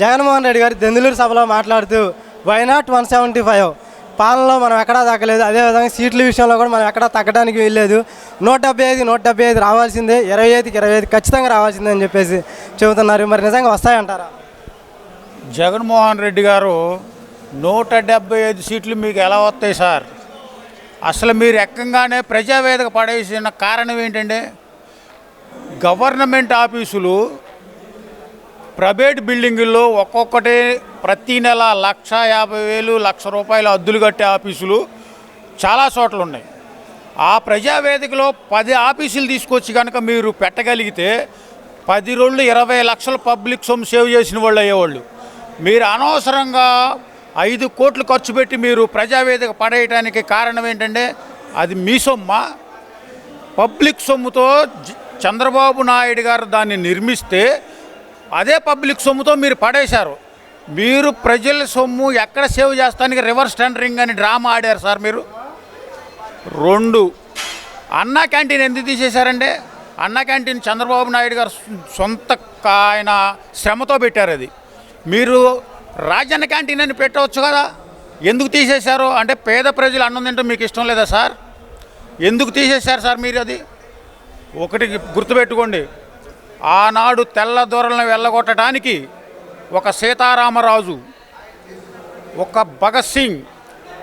జగన్మోహన్ రెడ్డి గారు దెందులూరు సభలో మాట్లాడుతూ why not one seventy five పాలనలో మనం ఎక్కడా తగ్గలేదు. అదేవిధంగా సీట్ల విషయంలో కూడా మనం ఎక్కడా తగ్గడానికి వెళ్ళలేదు నూట డెబ్బై ఐదు నూట డెబ్బై ఐదు రావాల్సిందే. ఇరవై ఐదుకి ఇరవై ఐదు ఖచ్చితంగా రావాల్సిందే అని చెప్పేసి చెబుతున్నారు. మరి నిజంగా వస్తాయంటారా జగన్మోహన్ రెడ్డి గారు నూట డెబ్బై ఐదు సీట్లు మీకు ఎలా వస్తాయి సార్? అసలు మీరు ఎక్కంగానే ప్రజావేదిక పడేసిన కారణం ఏంటంటే గవర్నమెంట్ ఆఫీసులు ప్రైవేట్ బిల్డింగుల్లో ఒక్కొక్కటి ప్రతి నెల లక్ష యాభై వేలు లక్ష రూపాయల అద్దులు కట్టే ఆఫీసులు చాలా చోట్ల ఉన్నాయి. ఆ ప్రజావేదికలో పది ఆఫీసులు తీసుకొచ్చి కనుక మీరు పెట్టగలిగితే పది రోజులు ఇరవై లక్షల పబ్లిక్ సొమ్ము సేవ్ చేసిన వాళ్ళు అయ్యేవాళ్ళు. మీరు అనవసరంగా ఐదు కోట్లు ఖర్చు పెట్టి మీరు ప్రజావేదిక పడేయటానికి కారణం ఏంటంటే అది మీ సొమ్మ? పబ్లిక్ సొమ్ముతో చంద్రబాబు నాయుడు గారు దాన్ని నిర్మిస్తే అదే పబ్లిక్ సొమ్ముతో మీరు పడేశారు. మీరు ప్రజల సొమ్ము ఎక్కడ సేవ్ చేస్తానికి రివర్స్ టెండరింగ్ అని డ్రామా ఆడారు సార్ మీరు? రెండు అన్నా క్యాంటీన్ ఎందుకు తీసేశారంటే అన్నా క్యాంటీన్ చంద్రబాబు నాయుడు గారు సొంత ఆయన శ్రమతో పెట్టారు అది. మీరు రాజన్న క్యాంటీన్ అని పెట్టవచ్చు కదా? ఎందుకు తీసేశారు? అంటే పేద ప్రజలు అన్నం తింటే మీకు ఇష్టం లేదా సార్? ఎందుకు తీసేశారు సార్ మీరు అది? ఒకటి గుర్తుపెట్టుకోండి. ఆనాడు తెల్ల దొరలను వెళ్ళగొట్టడానికి ఒక సీతారామరాజు ఒక భగత్ సింగ్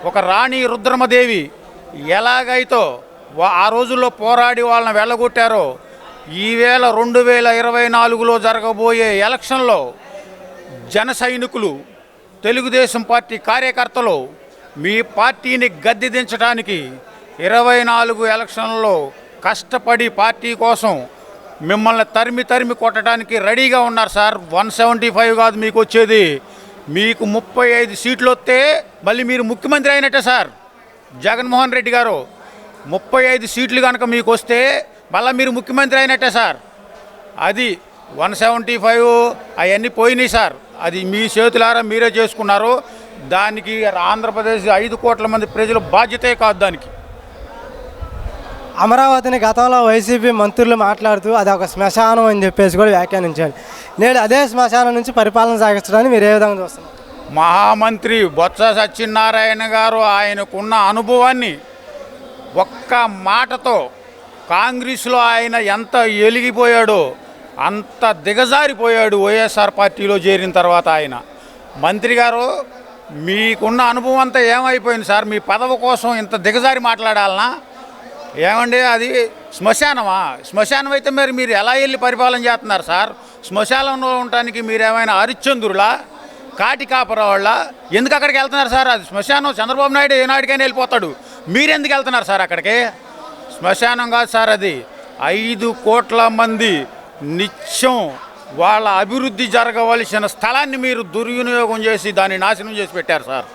ఒక రాణి రుద్రమదేవి ఎలాగైతో వా- ఆ రోజుల్లో పోరాడి వాళ్ళని వెళ్ళగొట్టారో ఈవేళ రెండు వేల ఇరవై నాలుగులో జరగబోయే ఎలక్షన్లో జన సైనికులు తెలుగుదేశం పార్టీ కార్యకర్తలు మీ పార్టీని గద్దె దించడానికి ఇరవై నాలుగు ఎలక్షన్లో కష్టపడి పార్టీ కోసం మిమ్మల్ని తరిమి తరిమి కొట్టడానికి రెడీగా ఉన్నారు సార్. వన్ సెవెంటీ ఫైవ్ కాదు మీకు వచ్చేది. మీకు ముప్పై ఐదు సీట్లు వస్తే మళ్ళీ మీరు ముఖ్యమంత్రి అయినట్టే సార్. జగన్మోహన్ రెడ్డి గారు ముప్పై ఐదు సీట్లు కనుక మీకు వస్తే మళ్ళీ మీరు ముఖ్యమంత్రి అయినట్టే సార్. అది వన్ సెవెంటీ ఫైవ్ అవన్నీ పోయినాయి సార్. అది మీ చేతులారా మీరే చేసుకున్నారు. దానికి ఆంధ్రప్రదేశ్ ఐదు కోట్ల మంది ప్రజలు బాధ్యతే కాదు దానికి. అమరావతిని గతంలో వైసీపీ మంత్రులు మాట్లాడుతూ అది ఒక శ్మశానం అని చెప్పేసి కూడా వ్యాఖ్యానించారు. నేడు అదే శ్మశానం నుంచి పరిపాలన సాగించడానికి మీరు ఏ విధంగా చూస్తున్నారు? మహామంత్రి బొత్స సత్యనారాయణ గారు ఆయనకున్న అనుభవాన్ని ఒక్క మాటతో కాంగ్రెస్లో ఆయన ఎంత ఎలిగిపోయాడో అంత దిగజారిపోయాడు వైఎస్ఆర్ పార్టీలో చేరిన తర్వాత ఆయన. మంత్రి గారు మీకున్న అనుభవం అంతా ఏమైపోయింది సార్? మీ పదవి కోసం ఇంత దిగజారి మాట్లాడాలనా? ఏమండి అది శ్మశానమా? శ్మశానం అయితే మరి మీరు ఎలా వెళ్ళి పరిపాలన చేస్తున్నారు సార్? శ్మశానంలో ఉండటానికి మీరు ఏమైనా హరిశ్చంద్రులా? కాటి కాపరా వాళ్ళ ఎందుకు అక్కడికి వెళ్తున్నారు సార్? అది శ్మశానం చంద్రబాబు నాయుడు ఏనాడికైనా వెళ్ళిపోతాడు. మీరు ఎందుకు వెళ్తున్నారు సార్ అక్కడికి? శ్మశానం కాదు సార్ అది. ఐదు కోట్ల మంది నిత్యం వాళ్ళ అభివృద్ధి జరగవలసిన స్థలాన్ని మీరు దుర్వినియోగం చేసి దాన్ని నాశనం చేసి పెట్టారు సార్.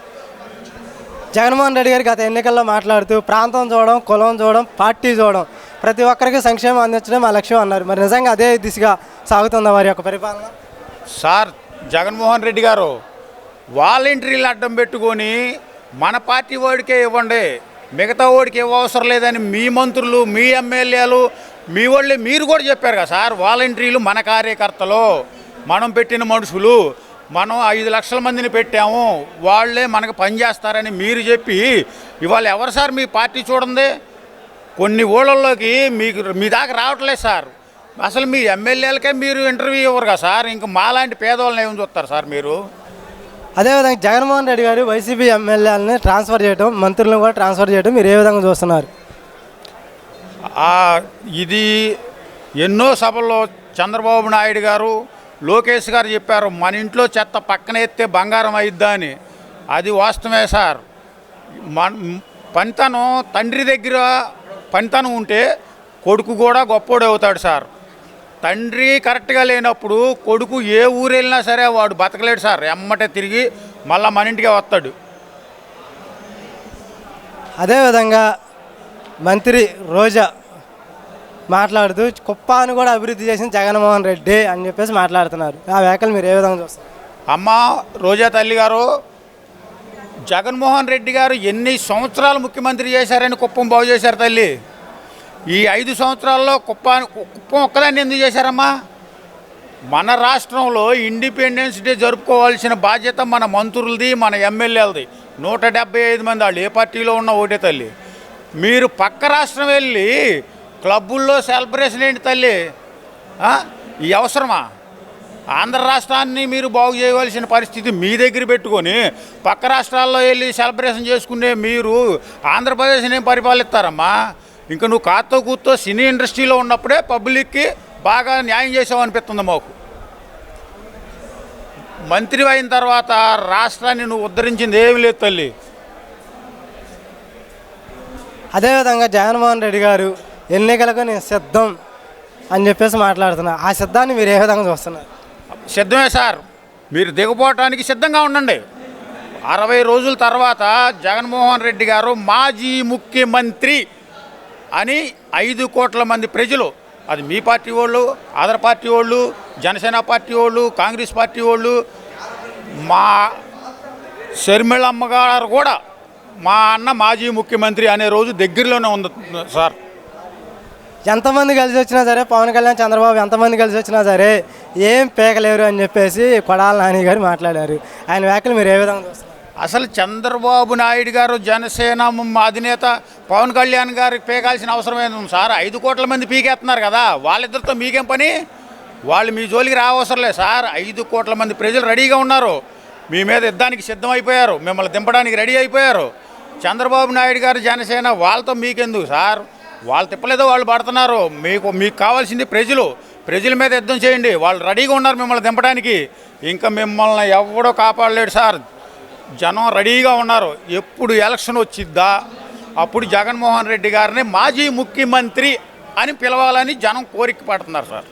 జగన్మోహన్ రెడ్డి గారు గత ఎన్నికల్లో మాట్లాడుతూ ప్రాంతం చూడడం కులం చూడడం పార్టీ చూడడం ప్రతి ఒక్కరికి సంక్షేమం అందించడం మా లక్ష్యం అన్నారు. మరి నిజంగా అదే దిశగా సాగుతుందా వారి యొక్క పరిపాలన? సార్ జగన్మోహన్ రెడ్డి గారు వాలంటీర్లు అడ్డం పెట్టుకొని మన పార్టీ వాడికే ఇవ్వండి మిగతా వాడికి ఇవ్వవసరం లేదని మీ మంత్రులు మీ ఎమ్మెల్యేలు మీ వాళ్ళే మీరు కూడా చెప్పారు కదా సార్ వాలంటీర్లు మన కార్యకర్తలు మనం పెట్టిన మనుషులు మనం ఐదు లక్షల మందిని పెట్టాము వాళ్ళే మనకు పనిచేస్తారని మీరు చెప్పి ఇవాళ ఎవరు సార్ మీ పార్టీ చూడండి? కొన్ని ఊళ్ళల్లోకి మీకు మీ దాకా రావట్లేదు సార్. అసలు మీ ఎమ్మెల్యేలకే మీరు ఇంటర్వ్యూ ఇవ్వరు కదా సార్ ఇంక మాలాంటి పేదవాళ్ళని ఏమి చూస్తారు సార్ మీరు? అదేవిధంగా జగన్మోహన్ రెడ్డి గారు వైసీపీ ఎమ్మెల్యేలని ట్రాన్స్ఫర్ చేయడం మంత్రులను కూడా ట్రాన్స్ఫర్ చేయడం మీరు ఏ విధంగా చూస్తున్నారు? ఇది ఎన్నో సభల్లో చంద్రబాబు నాయుడు గారు లోకేష్ గారు చెప్పారు మన ఇంట్లో చెత్త పక్కన ఎత్తే బంగారం అయిద్దా అని. అది వాస్తవమే సార్. మన పనితనం తండ్రి దగ్గర పనితనం ఉంటే కొడుకు కూడా గొప్పోడు అవుతాడు సార్. తండ్రి కరెక్ట్గా లేనప్పుడు కొడుకు ఏ ఊరు వెళ్ళినా సరే వాడు బతకలేడు సార్. ఎమ్మటే తిరిగి మళ్ళీ మన ఇంటికే వస్తాడు. అదేవిధంగా మంత్రి రోజా మాట్లాడుతూ కుప్పాను కూడా అభివృద్ధి చేసిన జగన్మోహన్ రెడ్డి అని చెప్పేసి మాట్లాడుతున్నారు. ఆ వ్యాఖ్యలు మీరు ఏ విధంగా చూస్తారు? అమ్మ రోజా తల్లి గారు జగన్మోహన్ రెడ్డి గారు ఎన్ని సంవత్సరాలు ముఖ్యమంత్రి చేశారని కుప్పం బాగు చేశారు తల్లి? ఈ ఐదు సంవత్సరాల్లో కుప్ప కుప్పం ఒక్కదాన్ని ఎందుకు చేశారమ్మా? మన రాష్ట్రంలో ఇండిపెండెన్స్ డే జరుపుకోవాల్సిన బాధ్యత మన మంత్రులది మన ఎమ్మెల్యేలది. నూట డెబ్బై ఐదు మంది వాళ్ళు ఏ పార్టీలో ఉన్న ఒకటే తల్లి. మీరు పక్క రాష్ట్రం వెళ్ళి క్లబ్బుల్లో సెలబ్రేషన్ ఏంటి తల్లి? ఈ అవసరమా? ఆంధ్ర రాష్ట్రాన్ని మీరు బాగు చేయవలసిన పరిస్థితి మీ దగ్గర పెట్టుకొని పక్క రాష్ట్రాల్లో వెళ్ళి సెలబ్రేషన్ చేసుకునే మీరు ఆంధ్రప్రదేశ్ని ఏం పరిపాలిస్తారమ్మా. ఇంకా నువ్వు కాతో కూతో సినీ ఇండస్ట్రీలో ఉన్నప్పుడే పబ్లిక్కి బాగా న్యాయం చేసావు అనిపిస్తుంది మాకు. మంత్రి అయిన తర్వాత రాష్ట్రాన్ని నువ్వు ఉద్ధరించింది ఏమి లేదు తల్లి. అదేవిధంగా జగన్మోహన్ రెడ్డి గారు ఎన్నికలకు నేను సిద్ధం అని చెప్పేసి మాట్లాడుతున్నా. ఆ సిద్ధాన్ని మీరు ఏ విధంగా చూస్తున్నారు? సిద్ధమే సార్. మీరు దిగపోవటానికి సిద్ధంగా ఉండండి. అరవై రోజుల తర్వాత జగన్మోహన్ రెడ్డి గారు మాజీ ముఖ్యమంత్రి అని ఐదు కోట్ల మంది ప్రజలు అది మీ పార్టీ వాళ్ళు అదర్ పార్టీ వాళ్ళు జనసేన పార్టీ వాళ్ళు కాంగ్రెస్ పార్టీ వాళ్ళు మా షర్మిళమ్మ గారు కూడా మా అన్న మాజీ ముఖ్యమంత్రి అనే రోజు దగ్గరలోనే ఉంది సార్. ఎంతమంది కలిసి వచ్చినా సరే పవన్ కళ్యాణ్ చంద్రబాబు ఎంతమంది కలిసి వచ్చినా సరే ఏం పేకలేరు అని చెప్పేసి కొడాల నాని గారు మాట్లాడారు. ఆయన వ్యాఖ్యలు మీరు ఏ విధంగా అసలు చంద్రబాబు నాయుడు గారు జనసేన అధినేత పవన్ కళ్యాణ్ గారికి పీకాల్సిన అవసరం ఏంది సార్? ఐదు కోట్ల మంది పీకేస్తున్నారు కదా వాళ్ళిద్దరితో మీకేం పని? వాళ్ళు మీ జోలికి రావసరం లేదు సార్. ఐదు కోట్ల మంది ప్రజలు రెడీగా ఉన్నారు. మీ మీద యుద్ధానికి సిద్ధమైపోయారు. మిమ్మల్ని దింపడానికి రెడీ అయిపోయారు. చంద్రబాబు నాయుడు గారు జనసేన వాళ్ళతో మీకెందుకు సార్? వాళ్ళు తిప్పలేదో వాళ్ళు పడుతున్నారు. మీకు మీకు కావాల్సింది ప్రజలు. ప్రజల మీద యుద్ధం చేయండి. వాళ్ళు రెడీగా ఉన్నారు మిమ్మల్ని దింపడానికి. ఇంకా మిమ్మల్ని ఎవడో కాపాడలేడు సార్. జనం రెడీగా ఉన్నారు. ఎప్పుడు ఎలక్షన్ వచ్చిద్దా? అప్పుడు జగన్మోహన్ రెడ్డి గారిని మాజీ ముఖ్యమంత్రి అని పిలవాలని జనం కోరిక పడుతున్నారు సార్.